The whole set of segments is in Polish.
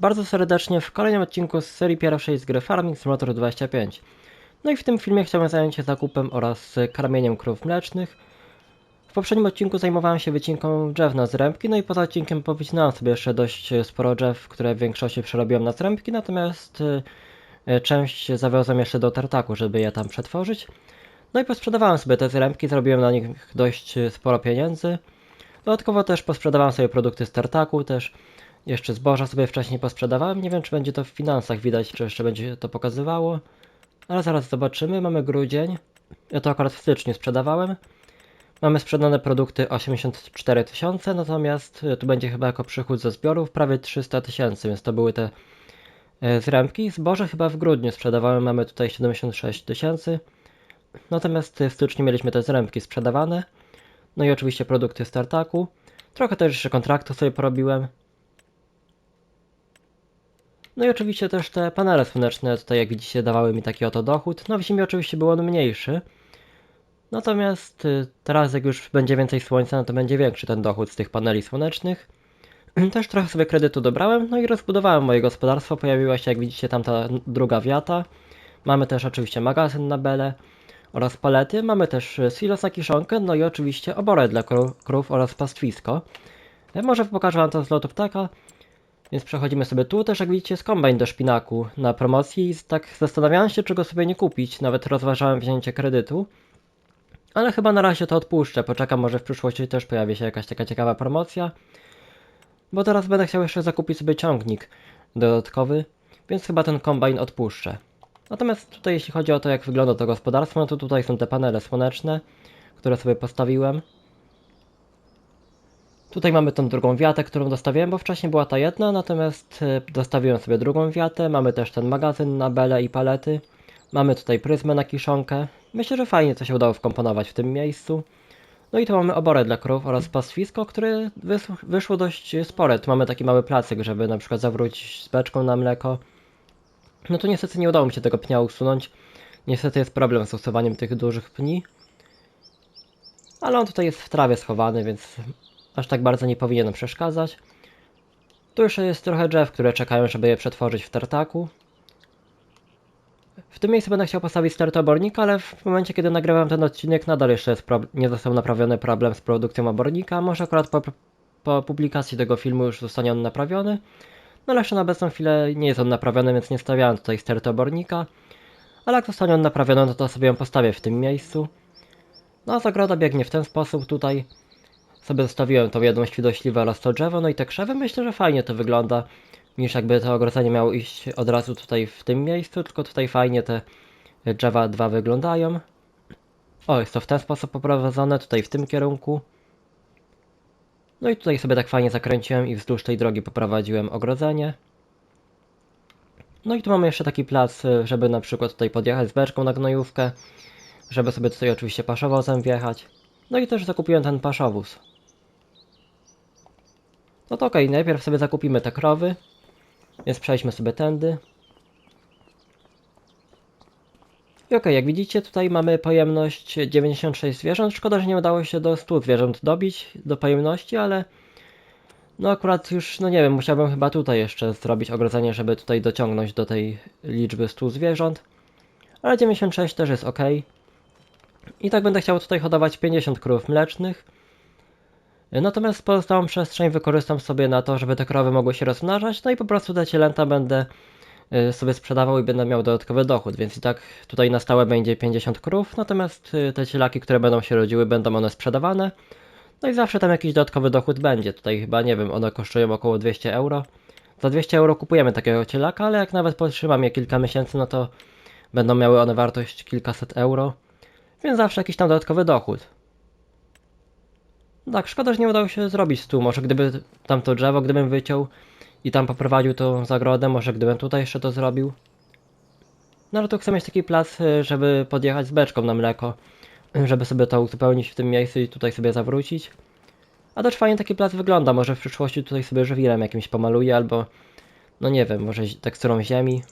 bardzo serdecznie w kolejnym odcinku z serii pierwszej z gry Farming Simulator 25. No i w tym filmie chciałem zająć się zakupem oraz karmieniem krów mlecznych. W poprzednim odcinku zajmowałem się wycinką drzew na zrębki, no i poza odcinkiem powycinałem sobie jeszcze dość sporo drzew, które w większości przerobiłem na zrębki, natomiast y, część zawiozłem jeszcze do tartaku, żeby je tam przetworzyć. No i posprzedawałem sobie te zrębki, zrobiłem na nich dość sporo pieniędzy. Dodatkowo też posprzedawałem sobie produkty z tartaku, też jeszcze zboża sobie wcześniej posprzedawałem. Nie wiem, czy będzie to w finansach widać, czy jeszcze będzie to pokazywało. Ale zaraz zobaczymy. Mamy grudzień. Ja to akurat w styczniu sprzedawałem. Mamy sprzedane produkty 84 tysiące, natomiast tu będzie chyba jako przychód ze zbiorów prawie 300 tysięcy, więc to były te e, zrębki. Zboże chyba w grudniu sprzedawałem, mamy tutaj 76 tysięcy. Natomiast w styczniu mieliśmy te zrębki sprzedawane. No i oczywiście produkty z tartaku. Trochę też jeszcze kontraktu sobie porobiłem. No i oczywiście też te panele słoneczne tutaj jak widzicie dawały mi taki oto dochód. No w zimie oczywiście był on mniejszy. Natomiast y, teraz jak już będzie więcej słońca, no to będzie większy ten dochód z tych paneli słonecznych. Też trochę sobie kredytu dobrałem, no i rozbudowałem moje gospodarstwo. Pojawiła się jak widzicie tam ta druga wiata. Mamy też oczywiście magazyn na bele oraz palety. Mamy też y, silos na kiszonkę, no i oczywiście oborę dla krów, oraz pastwisko. Ja może pokażę wam to z lotu ptaka. Więc przechodzimy sobie tu, też jak widzicie jest kombajn do szpinaku na promocji i tak zastanawiałem się czego sobie nie kupić, nawet rozważałem wzięcie kredytu. Ale chyba na razie to odpuszczę, poczekam może w przyszłości też pojawi się jakaś taka ciekawa promocja. Bo teraz będę chciał jeszcze zakupić sobie ciągnik dodatkowy, więc chyba ten kombajn odpuszczę. Natomiast tutaj jeśli chodzi o to jak wygląda to gospodarstwo, no to tutaj są te panele słoneczne, które sobie postawiłem. Tutaj mamy tą drugą wiatę, którą dostawiłem, bo wcześniej była ta jedna, natomiast e, dostawiłem sobie drugą wiatę. Mamy też ten magazyn na bele i palety. Mamy tutaj pryzmę na kiszonkę. Myślę, że fajnie to się udało wkomponować w tym miejscu. No i tu mamy oborę dla krów oraz pastwisko, które wyszło dość spore. Tu mamy taki mały placyk, żeby na przykład zawrócić z beczką na mleko. No tu niestety nie udało mi się tego pnia usunąć. Niestety jest problem z usuwaniem tych dużych pni. Ale on tutaj jest w trawie schowany, więc aż tak bardzo nie powinien przeszkadzać. Tu jeszcze jest trochę drzew, które czekają, żeby je przetworzyć w tartaku. W tym miejscu będę chciał postawić start obornika, ale w momencie, kiedy nagrywam ten odcinek, nadal jeszcze nie został naprawiony problem z produkcją obornika. Może akurat po, po publikacji tego filmu już zostanie on naprawiony. No ale jeszcze na obecną chwilę nie jest on naprawiony, więc nie stawiałem tutaj start obornika. Ale jak zostanie on naprawiony, no to sobie ją postawię w tym miejscu. No a zagroda biegnie w ten sposób tutaj sobie zostawiłem tą jedną świdośliwę oraz to drzewo, no i te krzewy myślę, że fajnie to wygląda, niż jakby to ogrodzenie miało iść od razu tutaj w tym miejscu, tylko tutaj fajnie te drzewa dwa wyglądają. O, jest to w ten sposób poprowadzone, tutaj w tym kierunku. No i tutaj sobie tak fajnie zakręciłem i wzdłuż tej drogi poprowadziłem ogrodzenie. No i tu mamy jeszcze taki plac, żeby na przykład tutaj podjechać z beczką na gnojówkę, żeby sobie tutaj oczywiście paszowozem wjechać. No i też zakupiłem ten paszowóz. No to okej, okay, najpierw sobie zakupimy te krowy. Więc przejdźmy sobie tędy. I okej, okay, jak widzicie tutaj mamy pojemność 96 zwierząt. Szkoda, że nie udało się do 100 zwierząt dobić do pojemności, ale no akurat już, no nie wiem, musiałbym chyba tutaj jeszcze zrobić ogrodzenie, żeby tutaj dociągnąć do tej liczby 100 zwierząt. Ale 96 też jest ok. I tak będę chciał tutaj hodować 50 krów mlecznych. Natomiast pozostałą przestrzeń wykorzystam sobie na to, żeby te krowy mogły się rozmnażać, no i po prostu te cielęta będę y, sobie sprzedawał i będę miał dodatkowy dochód, więc i tak tutaj na stałe będzie 50 krów, natomiast y, te cielaki, które będą się rodziły, będą one sprzedawane. No i zawsze tam jakiś dodatkowy dochód będzie. Tutaj chyba, nie wiem, one kosztują około 200 euro. Za 200 euro kupujemy takiego cielaka, ale jak nawet potrzymam je kilka miesięcy, no to będą miały one wartość kilkaset euro. Więc zawsze jakiś tam dodatkowy dochód. Tak, szkoda, że nie udało się zrobić tu. Może gdyby tamto drzewo, gdybym wyciął i tam poprowadził tą zagrodę, może gdybym tutaj jeszcze to zrobił. No ale tu chcę mieć taki plac, y, żeby podjechać z beczką na mleko, żeby sobie to uzupełnić w tym miejscu i tutaj sobie zawrócić. A też fajnie taki plac wygląda, może w przyszłości tutaj sobie żywilem jakimś pomaluję, albo no nie wiem, może teksturą ziemi.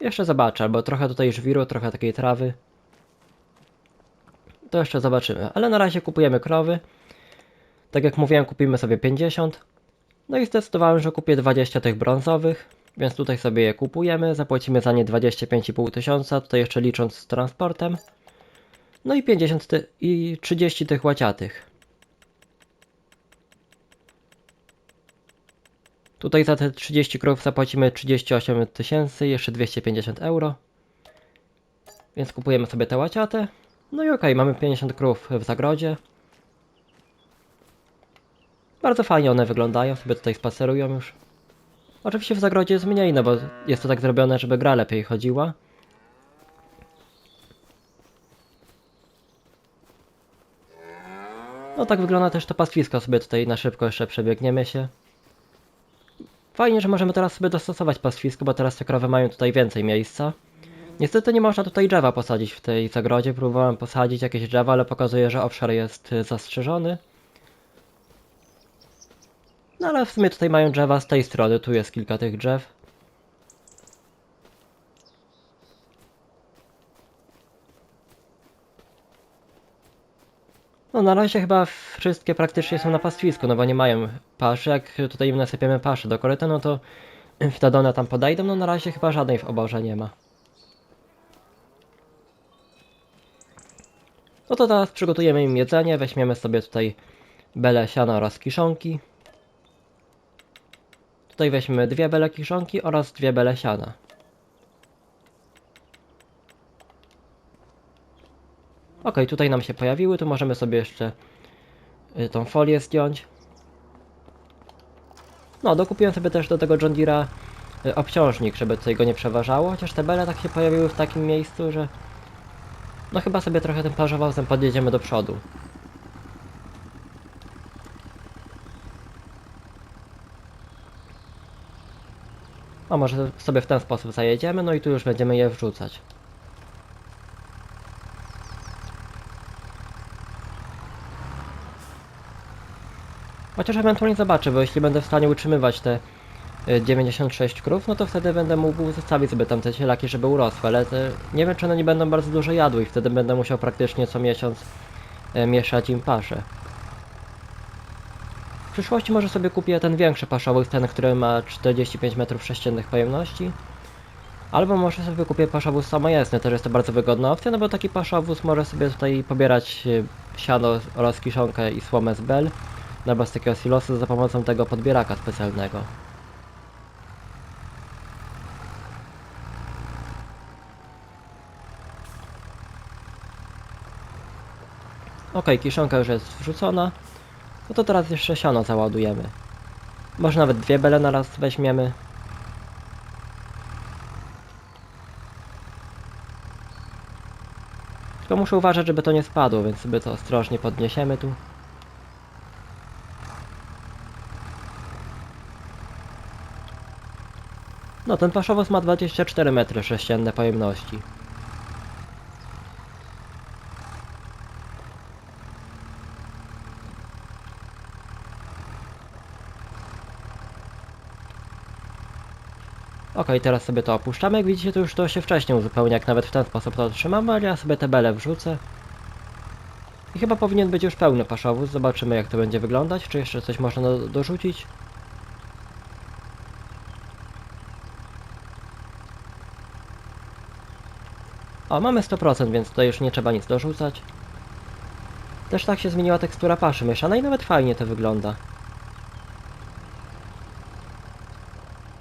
Jeszcze zobaczę, albo trochę tutaj żwiru, trochę takiej trawy. To jeszcze zobaczymy, ale na razie kupujemy krowy. Tak jak mówiłem, kupimy sobie 50. No i zdecydowałem, że kupię 20 tych brązowych, więc tutaj sobie je kupujemy, zapłacimy za nie 25,5 tysiąca, tutaj jeszcze licząc z transportem. No i 50 ty- i 30 tych łaciatych. Tutaj za te 30 krów zapłacimy 38 tysięcy, jeszcze 250 euro. Więc kupujemy sobie te łaciate. No i okej, mamy 50 krów w zagrodzie. Bardzo fajnie one wyglądają, sobie tutaj spacerują już. Oczywiście w zagrodzie jest mniej, no bo jest to tak zrobione, żeby gra lepiej chodziła. No tak wygląda też to pastwisko, sobie tutaj na szybko jeszcze przebiegniemy się. Fajnie, że możemy teraz sobie dostosować pastwisko, bo teraz te krowy mają tutaj więcej miejsca. Niestety nie można tutaj drzewa posadzić w tej zagrodzie. Próbowałem posadzić jakieś drzewa, ale pokazuje, że obszar jest y, zastrzeżony. No ale w sumie tutaj mają drzewa z tej strony, tu jest kilka tych drzew. No na razie chyba wszystkie praktycznie są na pastwisku, no bo nie mają paszy. Jak tutaj im nasypiemy paszy do koryta, no to wtedy one tam podejdą. No na razie chyba żadnej w oborze nie ma. No to teraz przygotujemy im jedzenie, weźmiemy sobie tutaj bele siana oraz kiszonki. Tutaj weźmiemy dwie bele kiszonki oraz dwie bele siana. Ok, tutaj nam się pojawiły, tu możemy sobie jeszcze y, tą folię zdjąć. No, dokupiłem sobie też do tego John Deere'a y, obciążnik, żeby tutaj go nie przeważało, chociaż te bele tak się pojawiły w takim miejscu, że no chyba sobie trochę tym plażowozem podjedziemy do przodu. A może sobie w ten sposób zajedziemy, no i tu już będziemy je wrzucać. Chociaż ewentualnie zobaczę, bo jeśli będę w stanie utrzymywać te y, 96 krów, no to wtedy będę mógł zostawić sobie tam te cielaki, żeby urosły, ale te, nie wiem czy one nie będą bardzo dużo jadły i wtedy będę musiał praktycznie co miesiąc e, mieszać im paszę. Przyszłości może sobie kupię ten większy paszowy, ten, który ma 45 m3 pojemności. Albo może sobie kupię paszowóz samojezdny, też jest to bardzo wygodna opcja, no bo taki paszowóz może sobie tutaj pobierać e, siano oraz kiszonkę i słomę z bel na bez takiego silosu za pomocą tego podbieraka specjalnego. Ok, kiszonka już jest wrzucona. No to teraz jeszcze siano załadujemy. Może nawet dwie bele na raz weźmiemy. Tylko muszę uważać, żeby to nie spadło, więc sobie to ostrożnie podniesiemy tu. No, ten paszowóz ma 24 metry sześcienne pojemności. Ok, teraz sobie to opuszczamy. Jak widzicie, to już to się wcześniej uzupełnia, jak nawet w ten sposób to trzymamy, ale ja sobie te bele wrzucę. I chyba powinien być już pełny paszowóz. Zobaczymy, jak to będzie wyglądać. Czy jeszcze coś można do dorzucić? O, mamy 100%, więc tutaj już nie trzeba nic dorzucać. Też tak się zmieniła tekstura paszy mieszanej, nawet fajnie to wygląda.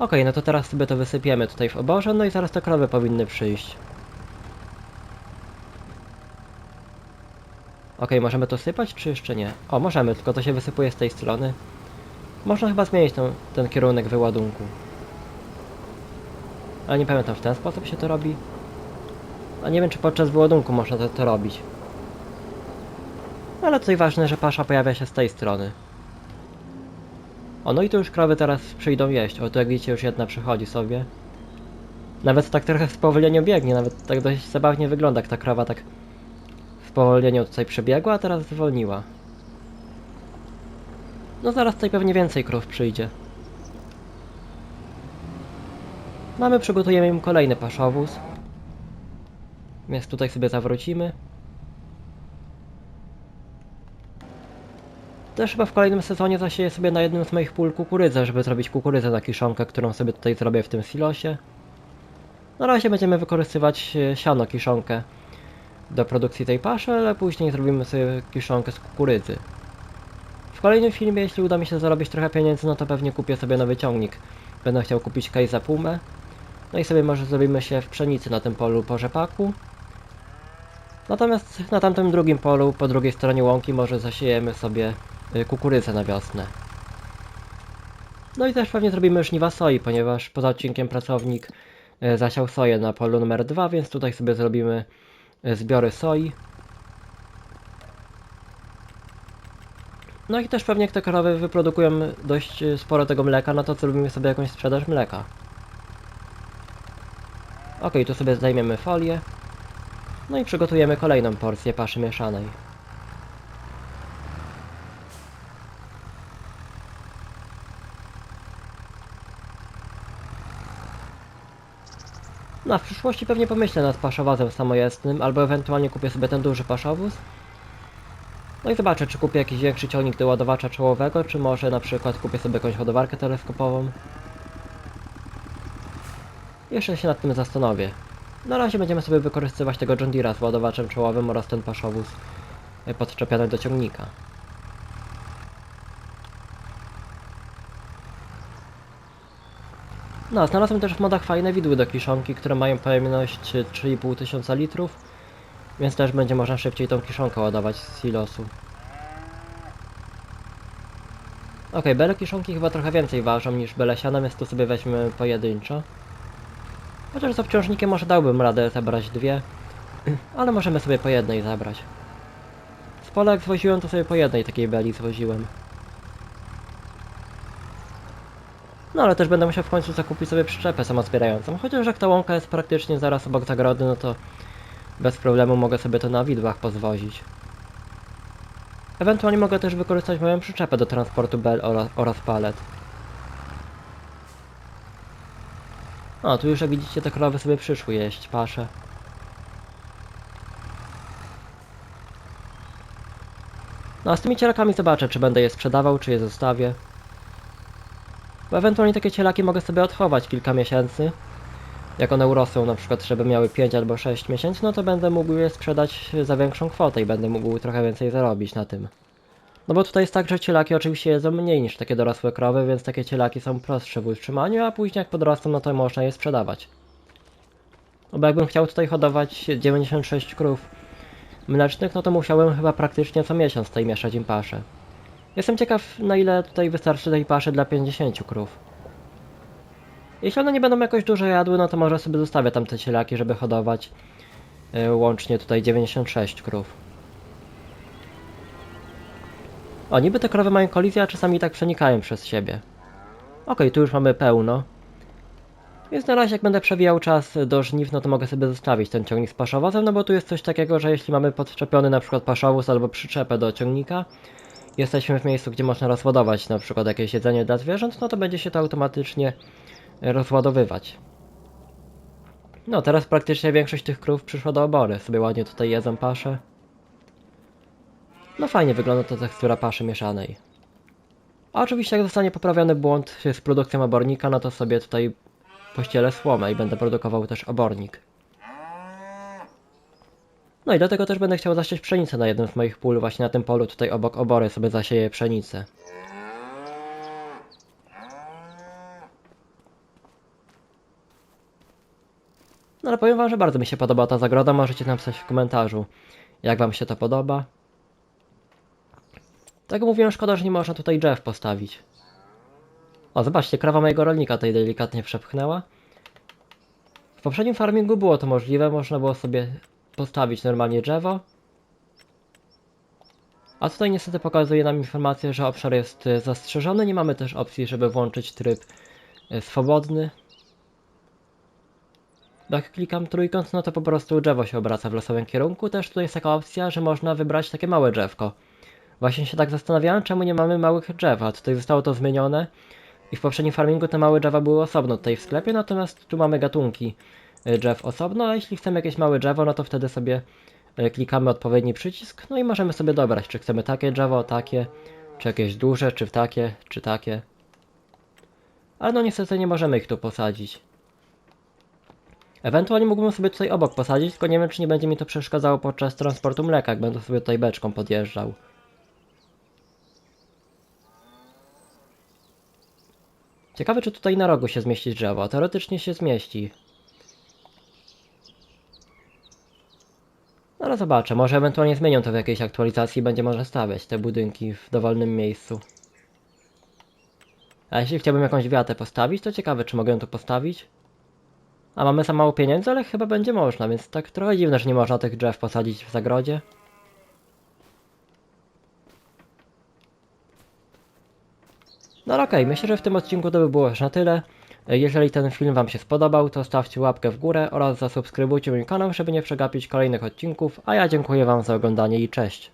Ok, no to teraz sobie to wysypiemy tutaj w oborze, no i zaraz te krowy powinny przyjść. Ok, możemy to sypać, czy jeszcze nie? O, możemy, tylko to się wysypuje z tej strony. Można chyba zmienić tą, ten kierunek wyładunku. Ale nie pamiętam, w ten sposób się to robi. A nie wiem, czy podczas wyładunku można to, to robić. Ale tutaj ważne, że pasza pojawia się z tej strony. O, no i tu już krowy teraz przyjdą jeść. O, tu jak widzicie już jedna przychodzi sobie. Nawet tak trochę w spowolnieniu biegnie, nawet tak dość zabawnie wygląda, jak ta krowa tak w spowolnieniu tutaj przebiegła, a teraz zwolniła. No zaraz tutaj pewnie więcej krów przyjdzie. Mamy, przygotujemy im kolejny paszowóz. Więc tutaj sobie zawrócimy. Też chyba w kolejnym sezonie zasieję sobie na jednym z moich pól kukurydzę, żeby zrobić kukurydzę na kiszonkę, którą sobie tutaj zrobię w tym silosie. Na razie będziemy wykorzystywać e, siano kiszonkę do produkcji tej paszy, ale później zrobimy sobie kiszonkę z kukurydzy. W kolejnym filmie, jeśli uda mi się zarobić trochę pieniędzy, no to pewnie kupię sobie nowy ciągnik. Będę chciał kupić Kaiza Pumę. No i sobie może zrobimy się w pszenicy na tym polu po rzepaku. Natomiast na tamtym drugim polu, po drugiej stronie łąki, może zasiejemy sobie kukurydzę na wiosnę. No i też pewnie zrobimy żniwa soi, ponieważ poza odcinkiem pracownik y, zasiał soję na polu numer 2, więc tutaj sobie zrobimy y, zbiory soi. No i też pewnie jak te krowy wyprodukują dość y, sporo tego mleka, no to zrobimy sobie jakąś sprzedaż mleka. Ok, tu sobie zdejmiemy folię. No i przygotujemy kolejną porcję paszy mieszanej. No, w przyszłości pewnie pomyślę nad paszowozem samojezdnym, albo ewentualnie kupię sobie ten duży paszowóz. No i zobaczę, czy kupię jakiś większy ciągnik do ładowacza czołowego, czy może na przykład kupię sobie jakąś ładowarkę teleskopową. Jeszcze się nad tym zastanowię. Na razie będziemy sobie wykorzystywać tego John Deere'a z ładowaczem czołowym oraz ten paszowóz y, podczepiony do ciągnika. No, znalazłem też w modach fajne widły do kiszonki, które mają pojemność y, 3,5 tysiąca litrów, więc też będzie można szybciej tą kiszonkę ładować z silosu. Ok, bele kiszonki chyba trochę więcej ważą niż bele siana, więc tu sobie weźmiemy pojedynczo. Chociaż z obciążnikiem może dałbym radę zabrać dwie, ale możemy sobie po jednej zabrać. Z pola jak zwoziłem, to sobie po jednej takiej beli zwoziłem. No ale też będę musiał w końcu zakupić sobie przyczepę samozbierającą, chociaż jak ta łąka jest praktycznie zaraz obok zagrody, no to bez problemu mogę sobie to na widłach pozwozić. Ewentualnie mogę też wykorzystać moją przyczepę do transportu bel oraz, palet. O, tu już jak widzicie te krowy sobie przyszły jeść pasze. No a z tymi cielakami zobaczę, czy będę je sprzedawał, czy je zostawię. Bo ewentualnie takie cielaki mogę sobie odchować kilka miesięcy. Jak one urosną, na przykład, żeby miały 5 albo 6 miesięcy, no to będę mógł je sprzedać za większą kwotę i będę mógł trochę więcej zarobić na tym. No bo tutaj jest tak, że cielaki oczywiście jedzą mniej niż takie dorosłe krowy, więc takie cielaki są prostsze w utrzymaniu, a później jak podrosną, no to można je sprzedawać. No bo jakbym chciał tutaj hodować 96 krów mlecznych, no to musiałem chyba praktycznie co miesiąc tutaj mieszać im paszę. Jestem ciekaw, na ile tutaj wystarczy tej paszy dla 50 krów. Jeśli one nie będą jakoś dużo jadły, no to może sobie zostawię tam te cielaki, żeby hodować yy, łącznie tutaj 96 krów. O, niby te krowy mają kolizję, a czasami tak przenikają przez siebie. Okej, tu już mamy pełno. Więc na razie jak będę przewijał czas do żniw, no to mogę sobie zostawić ten ciągnik z paszowozem, no bo tu jest coś takiego, że jeśli mamy podczepiony na przykład paszowóz albo przyczepę do ciągnika, jesteśmy w miejscu, gdzie można rozładować na przykład jakieś jedzenie dla zwierząt, no to będzie się to automatycznie rozładowywać. No, teraz praktycznie większość tych krów przyszła do obory, sobie ładnie tutaj jedzą pasze. No fajnie wygląda to tekstura paszy mieszanej. A oczywiście jak zostanie poprawiony błąd z produkcją obornika, no to sobie tutaj pościelę słomę i będę produkował też obornik. No i dlatego też będę chciał zasiać pszenicę na jednym z moich pól, właśnie na tym polu tutaj obok obory sobie zasieję pszenicę. No ale powiem wam, że bardzo mi się podoba ta zagroda, możecie napisać w komentarzu, jak wam się to podoba. Tak mówiłem, szkoda, że nie można tutaj drzew postawić. O, zobaczcie, krawa mojego rolnika tutaj delikatnie przepchnęła. W poprzednim farmingu było to możliwe, można było sobie postawić normalnie drzewo. A tutaj niestety pokazuje nam informację, że obszar jest y, zastrzeżony. Nie mamy też opcji, żeby włączyć tryb y, swobodny. Jak klikam trójkąt, no to po prostu drzewo się obraca w losowym kierunku. Też tutaj jest taka opcja, że można wybrać takie małe drzewko. Właśnie się tak zastanawiałem, czemu nie mamy małych drzew, a tutaj zostało to zmienione. I w poprzednim farmingu te małe drzewa były osobno tutaj w sklepie, natomiast tu mamy gatunki y, drzew osobno, a jeśli chcemy jakieś małe drzewo, no to wtedy sobie y, klikamy odpowiedni przycisk, no i możemy sobie dobrać, czy chcemy takie drzewo, takie, Czy jakieś duże, czy takie, czy takie. Ale no niestety nie możemy ich tu posadzić. Ewentualnie mógłbym sobie tutaj obok posadzić, tylko nie wiem czy nie będzie mi to przeszkadzało podczas transportu mleka, jak będę sobie tutaj beczką podjeżdżał. Ciekawe czy tutaj na rogu się zmieści drzewo, teoretycznie się zmieści. No ale zobaczę, może ewentualnie zmienią to w jakiejś aktualizacji i będzie można stawiać te budynki w dowolnym miejscu. A jeśli chciałbym jakąś wiatę postawić, to ciekawe czy mogę tu postawić. A mamy za mało pieniędzy, ale chyba będzie można, więc tak trochę dziwne, że nie można tych drzew posadzić w zagrodzie. No ale okej, myślę, że w tym odcinku to by było już na tyle. Jeżeli ten film Wam się spodobał, to stawcie łapkę w górę oraz zasubskrybujcie mój kanał, żeby nie przegapić kolejnych odcinków, a ja dziękuję Wam za oglądanie i cześć.